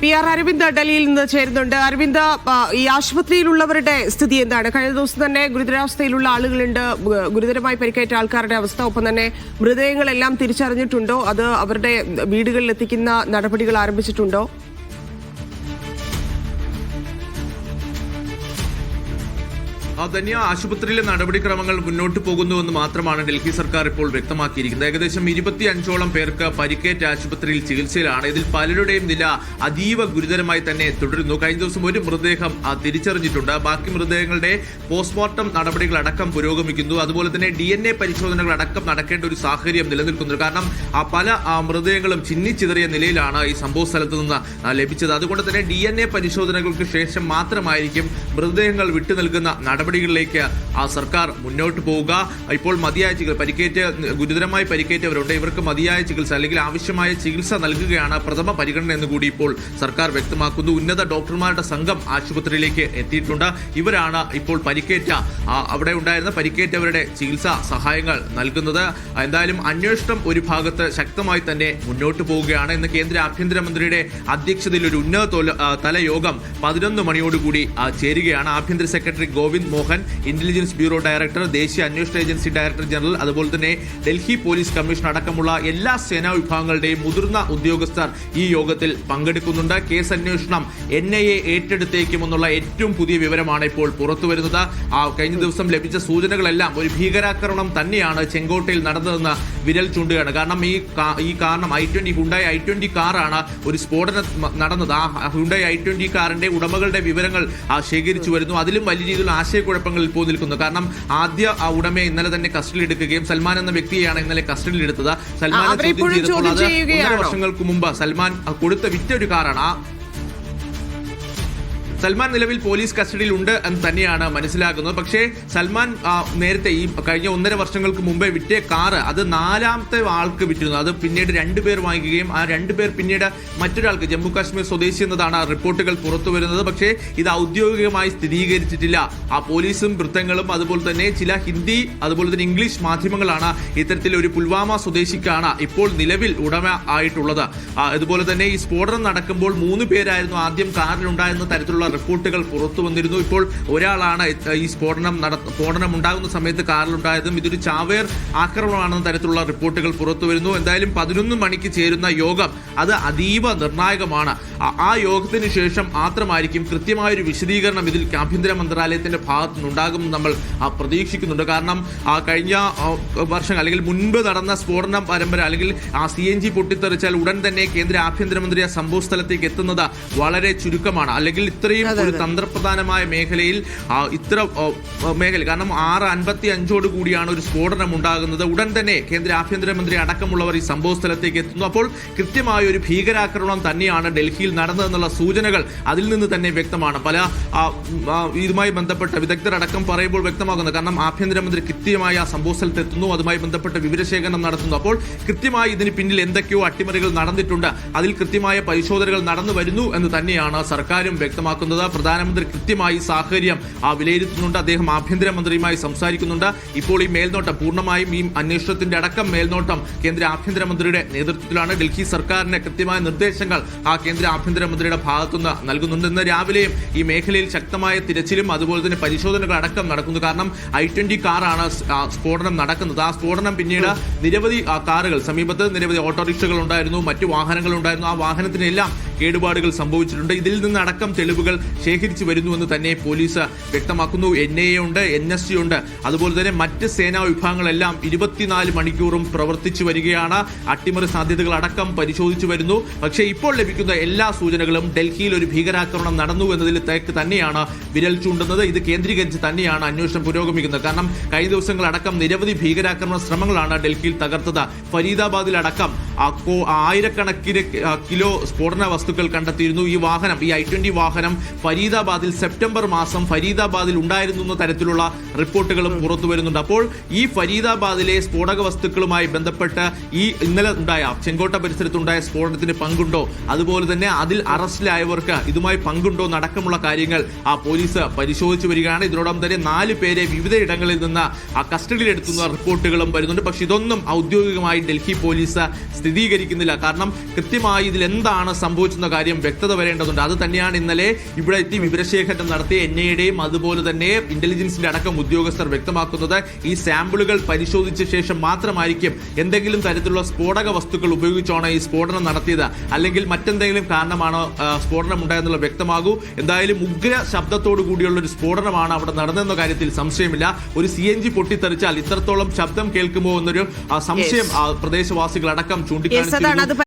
P R Aravind ഡൽഹിയിൽ നിന്ന് ചേരുന്നുണ്ട്. അരവിന്ദ് ഈ ആശുപത്രിയിലുള്ളവരുടെ സ്ഥിതി എന്താണ്? കഴിഞ്ഞ ദിവസം തന്നെ ഗുരുതരാവസ്ഥയിലുള്ള ആളുകളുണ്ട്. ഗുരുതരമായി പരിക്കേറ്റ ആൾക്കാരുടെ അവസ്ഥ ഒപ്പം തന്നെ മൃതദേഹങ്ങളെല്ലാം തിരിച്ചറിഞ്ഞിട്ടുണ്ടോ? അത് അവരുടെ വീടുകളിൽ എത്തിക്കുന്ന നടപടികൾ ആരംഭിച്ചിട്ടുണ്ടോ? ധന്യ ആശുപത്രിയിലെ നടപടിക്രമങ്ങൾ മുന്നോട്ട് പോകുന്നുവെന്ന് മാത്രമാണ് ഡൽഹി സർക്കാർ ഇപ്പോൾ വ്യക്തമാക്കിയിരിക്കുന്നത്. ഏകദേശം ഇരുപത്തി അഞ്ചോളം പേർക്ക് പരിക്കേറ്റ ആശുപത്രിയിൽ ചികിത്സയിലാണ്. ഇതിൽ പലരുടെയും നില അതീവ ഗുരുതരമായി തന്നെ തുടരുന്നു. കഴിഞ്ഞ ദിവസം ഒരു മൃതദേഹം തിരിച്ചറിഞ്ഞിട്ടുണ്ട്. ബാക്കി മൃതദേഹങ്ങളുടെ പോസ്റ്റ്മോർട്ടം നടപടികൾ അടക്കം പുരോഗമിക്കുന്നു. അതുപോലെ തന്നെ ഡി എൻ എ പരിശോധനകൾ അടക്കം നടക്കേണ്ട ഒരു സാഹചര്യം നിലനിൽക്കുന്നു കാരണം ആ പല മൃതദേഹങ്ങളും ചിന്നിച്ചിതറിയ നിലയിലാണ് ഈ സംഭവ സ്ഥലത്ത് നിന്ന് ലഭിച്ചത്. അതുകൊണ്ട് തന്നെ ഡി എൻ എ പരിശോധനകൾക്ക് ശേഷം മാത്രമായിരിക്കും മൃതദേഹങ്ങൾ വിട്ടു നൽകുന്ന നടപടികളിലേക്ക് ആ സർക്കാർ മുന്നോട്ട് പോവുക. ഇപ്പോൾ മതിയായ ചികിത്സ പരിക്കേറ്റ് ഗുരുതരമായി പരിക്കേറ്റവരുണ്ട്. ഇവർക്ക് മതിയായ ചികിത്സ അല്ലെങ്കിൽ ആവശ്യമായ ചികിത്സ നൽകുകയാണ് പ്രഥമ പരിഗണന എന്ന് കൂടി ഇപ്പോൾ സർക്കാർ വ്യക്തമാക്കുന്നു. ഉന്നത ഡോക്ടർമാരുടെ സംഘം ആശുപത്രിയിലേക്ക് എത്തിയിട്ടുണ്ട്. ഇവരാണ് ഇപ്പോൾ പരിക്കേറ്റ അവിടെ ഉണ്ടായിരുന്ന പരിക്കേറ്റവരുടെ ചികിത്സാ സഹായങ്ങൾ നൽകുന്നത്. എന്തായാലും അന്വേഷണം ഒരു ഭാഗത്ത് ശക്തമായി തന്നെ മുന്നോട്ട് പോവുകയാണ്. ഇന്ന് കേന്ദ്ര ആഭ്യന്തരമന്ത്രിയുടെ അധ്യക്ഷതയിൽ ഒരു ഉന്നത തൊല- യോഗം പതിനൊന്ന് മണിയോടുകൂടി ചേരുകയാണ്. ആഭ്യന്തര secretary Govind Mohan intelligence bureau director ദേശീയ അന്വേഷണ ഏജൻസി ഡയറക്ടർ ജനറൽ അതുപോലെ തന്നെ ഡൽഹി പോലീസ് കമ്മീഷൻ അടക്കമുള്ള എല്ലാ സേനാ വിഭാഗങ്ങളുടെയും മുതിർന്ന ഉദ്യോഗസ്ഥർ ഈ യോഗത്തിൽ പങ്കെടുക്കുന്നുണ്ട്. കേസ് അന്വേഷണം എൻ ഐ എ ഏറ്റെടുത്തേക്കുമെന്നുള്ള ഏറ്റവും പുതിയ വിവരമാണ് ഇപ്പോൾ പുറത്തുവരുന്നത്. ആ കഴിഞ്ഞ ദിവസം ലഭിച്ച സൂചനകളെല്ലാം ഒരു ഭീകരാക്രമണം തന്നെയാണ് ചെങ്കോട്ടയിൽ നടന്നതെന്ന് വിരൽ ചൂണ്ടുകയാണ്. കാരണം ഈ ഈ കാരണം I twenty Hyundai I twenty കാറാണ് ഒരു സ്ഫോടനം നടന്നത്. ആ ഹുണ്ടായി ഐ ട്വന്റി കാറിന്റെ ഉടമകളുടെ വിവരങ്ങൾ ശേഖരിച്ചു വരുന്നു. അതിലും വലിയ രീതിയിലുള്ള ആശയക്കുഴപ്പങ്ങൾ പോയി നിൽക്കുന്നു. കാരണം ആദ്യ ആ ഉടമയെ ഇന്നലെ തന്നെ കസ്റ്റഡിയിൽ എടുക്കുകയും സൽമാൻ എന്ന വ്യക്തിയെയാണ് ഇന്നലെ കസ്റ്റഡിയിൽ എടുത്തത്. സൽമാൻ ചോദ്യം ചെയ്തപ്പോൾ അത് വർഷങ്ങൾക്ക് മുമ്പ് സൽമാൻ കൊടുത്ത വിറ്റ ഒരു കാറാണ്. ആ സൽമാൻ നിലവിൽ പോലീസ് കസ്റ്റഡിയിൽ ഉണ്ട് എന്ന് തന്നെയാണ് മനസ്സിലാക്കുന്നത് പക്ഷേ സൽമാൻ നേരത്തെ ഈ കഴിഞ്ഞ ഒന്നര വർഷങ്ങൾക്ക് മുമ്പേ വിറ്റ കാറ് അത് നാലാമത്തെ ആൾക്ക് വിറ്റിരുന്നു. അത് പിന്നീട് രണ്ടുപേർ വാങ്ങിക്കുകയും ആ രണ്ടുപേർ പിന്നീട് മറ്റൊരാൾക്ക് ജമ്മു കാശ്മീർ സ്വദേശി എന്നതാണ് റിപ്പോർട്ടുകൾ പുറത്തു വരുന്നത്. പക്ഷേ ഇത് ഔദ്യോഗികമായി സ്ഥിരീകരിച്ചിട്ടില്ല. ആ പോലീസും വൃത്തങ്ങളും അതുപോലെ തന്നെ ചില ഹിന്ദി അതുപോലെ തന്നെ ഇംഗ്ലീഷ് മാധ്യമങ്ങളാണ് ഇത്തരത്തിൽ ഒരു പുൽവാമ സ്വദേശിക്കാണ് ഇപ്പോൾ നിലവിൽ ഉടമ ആയിട്ടുള്ളത്. അതുപോലെ തന്നെ ഈ സ്ഫോടനം നടക്കുമ്പോൾ മൂന്ന് പേരായിരുന്നു ആദ്യം കാറിലുണ്ടായിരുന്ന തരത്തിലുള്ള റിപ്പോർട്ടുകൾ പുറത്തു വന്നിരുന്നു. ഇപ്പോൾ ഒരാളാണ് ഈ സ്ഫോടനം നട സ്ഫോടനം ഉണ്ടാകുന്ന സമയത്ത് കാറിലുണ്ടായതും ഇതൊരു ചാവേർ ആക്രമണമാണെന്ന തരത്തിലുള്ള റിപ്പോർട്ടുകൾ പുറത്തു വരുന്നു. എന്തായാലും പതിനൊന്ന് മണിക്ക് ചേരുന്ന യോഗം അത് അതീവ നിർണായകമാണ്. ആ- യോഗത്തിന് ശേഷം മാത്രമായിരിക്കും കൃത്യമായൊരു വിശദീകരണം ഇതിൽ ആഭ്യന്തര മന്ത്രാലയത്തിന്റെ ഭാഗത്തു നിന്നുണ്ടാകുമെന്ന് നമ്മൾ പ്രതീക്ഷിക്കുന്നുണ്ട്. കാരണം കഴിഞ്ഞ വർഷം അല്ലെങ്കിൽ മുൻപ് നടന്ന സ്ഫോടന പരമ്പര അല്ലെങ്കിൽ ആ സി എൻ ജി പൊട്ടിത്തെറിച്ചാൽ ഉടൻ തന്നെ കേന്ദ്ര ആഭ്യന്തരമന്ത്രി ആ സംഭവ സ്ഥലത്തേക്ക് എത്തുന്നത് വളരെ ചുരുക്കമാണ്. അല്ലെങ്കിൽ ഇത്രയും ഒരു തന്ത്രപ്രധാനമായ മേഖലയിൽ ഇത്ര മേഖല കാരണം ആറ് അൻപത്തി അഞ്ചോട് കൂടിയാണ് ഒരു സ്ഫോടനം ഉണ്ടാകുന്നത്. ഉടൻ തന്നെ കേന്ദ്ര ആഭ്യന്തരമന്ത്രി അടക്കമുള്ളവർ ഈ സംഭവ സ്ഥലത്തേക്ക് എത്തുന്നു. അപ്പോൾ കൃത്യമായ ഒരു ഭീകരാക്രമണം തന്നെയാണ് ഡൽഹിയിൽ നടന്നതെന്നുള്ള സൂചനകൾ അതിൽ നിന്ന് തന്നെ വ്യക്തമാണ്. പല ഇതുമായി ബന്ധപ്പെട്ട വിദഗ്ധരടക്കം പറയുമ്പോൾ വ്യക്തമാകുന്നത് കാരണം ആഭ്യന്തരമന്ത്രി കൃത്യമായി ആ സംഭവ സ്ഥലത്ത് എത്തുന്നു. അതുമായി ബന്ധപ്പെട്ട വിവരശേഖരണം നടത്തുന്നു. അപ്പോൾ കൃത്യമായി ഇതിന് പിന്നിൽ എന്തൊക്കെയോ അട്ടിമറികൾ നടന്നിട്ടുണ്ട്. അതിൽ കൃത്യമായ പരിശോധനകൾ നടന്നു വരുന്നു എന്ന് തന്നെയാണ് സർക്കാരും വ്യക്തമാക്കുന്നത്. പ്രധാനമന്ത്രി കൃത്യമായി സാഹചര്യം വിലയിരുത്തുന്നുണ്ട്. അദ്ദേഹം ആഭ്യന്തരമന്ത്രിയുമായി സംസാരിക്കുന്നുണ്ട്. ഇപ്പോൾ ഈ മേൽനോട്ടം പൂർണമായും ഈ അന്വേഷണത്തിന്റെ അടക്കം മേൽനോട്ടം കേന്ദ്ര ആഭ്യന്തരമന്ത്രിയുടെ നേതൃത്വത്തിലാണ്. ഡൽഹി സർക്കാരിന് കൃത്യമായ നിർദ്ദേശങ്ങൾ ആ കേന്ദ്ര ആഭ്യന്തരമന്ത്രിയുടെ ഭാഗത്തുനിന്ന് നൽകുന്നുണ്ട് ഇന്ന് രാവിലെയും ഈ മേഖലയിൽ ശക്തമായ തിരച്ചിലും അതുപോലെ തന്നെ പരിശോധനകൾ അടക്കം നടക്കുന്നു. കാരണം ഐ ട്വന്റി കാറാണ് സ്ഫോടനം നടക്കുന്നത്. ആ സ്ഫോടനം പിന്നീട് നിരവധി കാറുകൾ സമീപത്ത് നിരവധി ഓട്ടോറിക്ഷകൾ ഉണ്ടായിരുന്നു. മറ്റു വാഹനങ്ങൾ ഉണ്ടായിരുന്നു. ആ വാഹനത്തിനെല്ലാം കേടുപാടുകൾ സംഭവിച്ചിട്ടുണ്ട്. ഇതിൽ നിന്ന് അടക്കം തെളിവുകൾ ശേഖരിച്ചു വരുന്നുവെന്ന് തന്നെ പോലീസ് വ്യക്തമാക്കുന്നു. എൻ ഐ എ ഉണ്ട് എൻ എസ് സി ഉണ്ട്. അതുപോലെ തന്നെ മറ്റ് സേനാ വിഭാഗങ്ങളെല്ലാം ഇരുപത്തിനാല് മണിക്കൂറും പ്രവർത്തിച്ചു വരികയാണ്. അട്ടിമറി സാധ്യതകൾ അടക്കം പരിശോധിച്ചു വരുന്നു. പക്ഷേ ഇപ്പോൾ ലഭിക്കുന്ന എല്ലാ സൂചനകളും ഡൽഹിയിൽ ഒരു ഭീകരാക്രമണം നടന്നു എന്നതിൽ തേക്ക് തന്നെയാണ് വിരൽ ചൂണ്ടുന്നത്. ഇത് കേന്ദ്രീകരിച്ച് തന്നെയാണ് അന്വേഷണം പുരോഗമിക്കുന്നത്. കാരണം കഴിഞ്ഞ ദിവസങ്ങളടക്കം നിരവധി ഭീകരാക്രമണ ശ്രമങ്ങളാണ് ഡൽഹിയിൽ തകർത്തത്. ഫരീദാബാദിലടക്കം ആയിരക്കണക്കിന് കിലോ സ്ഫോടന വസ്തുക്കൾ കണ്ടെത്തിയിരുന്നു ഈ വാഹനം. ഈ ഐ ട്വന്റി വാഹനം ഫരീദാബാദിൽ സെപ്റ്റംബർ മാസം ഫരീദാബാദിൽ ഉണ്ടായിരുന്നു എന്ന തരത്തിലുള്ള റിപ്പോർട്ടുകളും പുറത്തു വരുന്നുണ്ട്. അപ്പോൾ ഈ ഫരീദാബാദിലെ സ്ഫോടക വസ്തുക്കളുമായി ബന്ധപ്പെട്ട് ഈ ഇന്നലെ ഉണ്ടായ ചെങ്കോട്ട പരിസരത്തുണ്ടായ സ്ഫോടനത്തിന് പങ്കുണ്ടോ? അതുപോലെ തന്നെ അതിൽ അറസ്റ്റിലായവർക്ക് ഇതുമായി പങ്കുണ്ടോ എന്നടക്കമുള്ള കാര്യങ്ങൾ ആ പോലീസ് പരിശോധിച്ചു വരികയാണ്. ഇതിനോടൊപ്പം തന്നെ നാല് പേരെ വിവിധ ഇടങ്ങളിൽ നിന്ന് കസ്റ്റഡിയിലെടുത്തുന്ന റിപ്പോർട്ടുകളും വരുന്നുണ്ട്. പക്ഷെ ഇതൊന്നും ഔദ്യോഗികമായി ഡൽഹി പോലീസ് സ്ഥിരീകരിക്കുന്നില്ല. കാരണം കൃത്യമായി ഇതിൽ എന്താണ് സംഭവിച്ചെന്ന കാര്യം വ്യക്തത വരേണ്ടതുണ്ട്. അത് തന്നെയാണ് ഇന്നലെ ഇവിടെ എത്തി വിവരശേഖരണം നടത്തിയ എൻ ഐയുടെയും അതുപോലെ തന്നെ ഇന്റലിജൻസിന്റെ അടക്കം ഉദ്യോഗസ്ഥർ വ്യക്തമാക്കുന്നത്. ഈ സാമ്പിളുകൾ പരിശോധിച്ച ശേഷം മാത്രമായിരിക്കും എന്തെങ്കിലും തരത്തിലുള്ള സ്ഫോടക വസ്തുക്കൾ ഉപയോഗിച്ചാണോ ഈ സ്ഫോടനം നടത്തിയത്. അല്ലെങ്കിൽ മറ്റെന്തെങ്കിലും കാരണമാണോ സ്ഫോടനം ഉണ്ടായെന്നുള്ള വ്യക്തമാകൂ. എന്തായാലും ഉഗ്ര ശബ്ദത്തോടു കൂടിയുള്ള ഒരു സ്ഫോടനമാണ് അവിടെ നടന്നെന്ന കാര്യത്തിൽ സംശയമില്ല. ഒരു സി എൻ ജി പൊട്ടിത്തെറിച്ചാൽ ഇത്രത്തോളം ശബ്ദം കേൾക്കുമോ എന്നൊരു സംശയം പ്രദേശവാസികളടക്കം Yes, അതാണ് അത് ചൂണ്ടിക്കാണിച്ചു